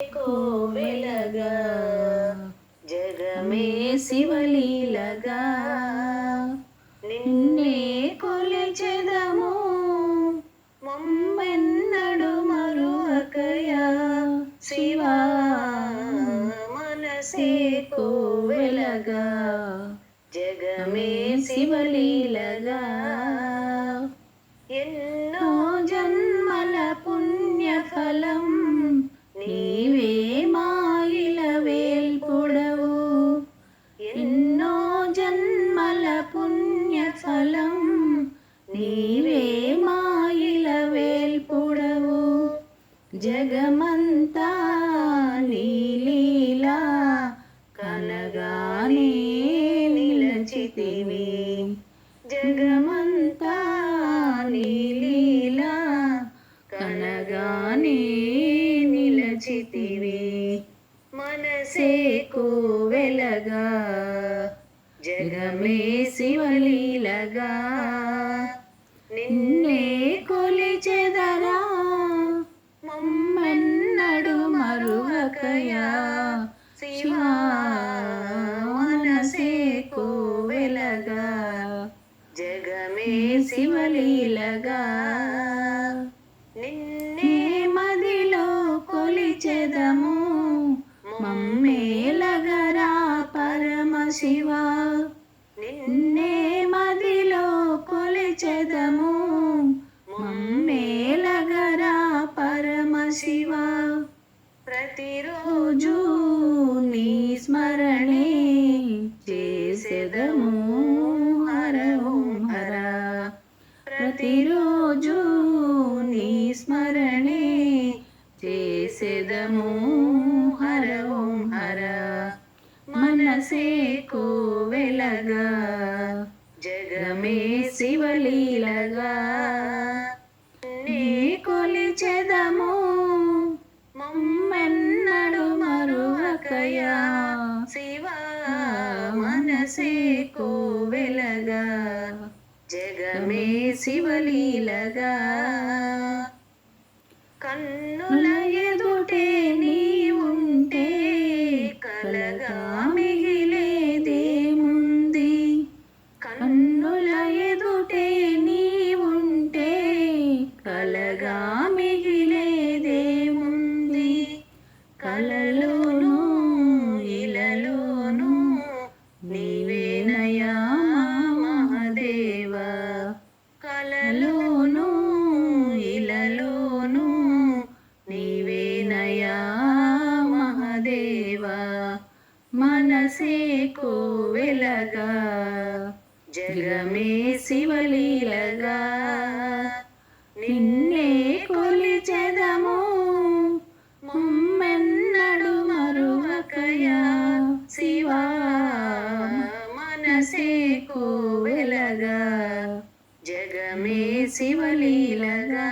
కోవెలగా జగమే శివలీలగా నిన్నే కొలిచెదము మమ్మెన్నడు మరువకయా శివా మనసే కోవెలగా జగమే శివలీలగా ఎన్నో జన్మ జగమంతా నీలీలా కనగానే నిలచితివి. జగమంతా నీలీలా కనగానే నిలచితివి. మనసే కోవెలగా జగమే శివలీలగా. నిన్నే కొలిచెదరా మమ్మెన్నడు మరువకయా శివా మనసే కోవెలగా. జగమే శివలీలగా. నిన్నే మదిలో కొలిచెదము. మమ్మేలగరా పరమశివ నిన్నే మదిలో కొలిచెదము. మమ్మేలగరా పరమశివ ప్రతిరోజు చేసేదము హర ఓం హర. ప్రతిరోజు నీ స్మరణే చేసేదము హర ఓం హర. మనసే కోవెలగా జగమే శివలీలగా. శివలీలగా. కన్నుల ఎదుటే నీ ఉంటే కలగా మిగిలేదేముంది కన్నుల ఎదుటే నీ ఉంటే కలగా మిగిలేదేముంది కలలోను ఇలలోను నీవే కోవెలగా జగమే శివలీలగా నిన్నే కొలిచెదము మమ్మెన్నడు మరువకయా శివా మనసే కోవెలగా జగమే శివలీలగా.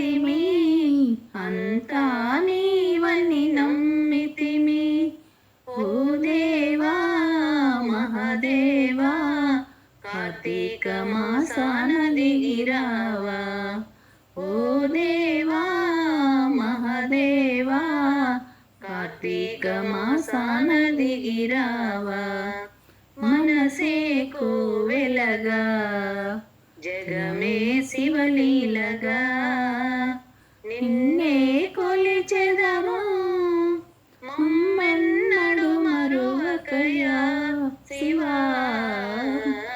నమ్మితిమి అంతా నీవని నమ్మితిమి. ఓ దేవా మహదేవా కార్తీక మాసాన దిగిరావా ఓ దేవా మహదేవా కార్తీక మాసాన దిగిరావా మనసే కోవెలగా జగమే శివలీలగా. నిన్నే కొలిచెదము. మమ్మన్నడు మరువకయా. శివా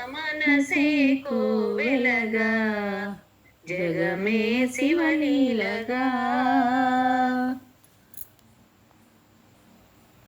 మనసే కోవెలగా. జగమే శివలీలగా.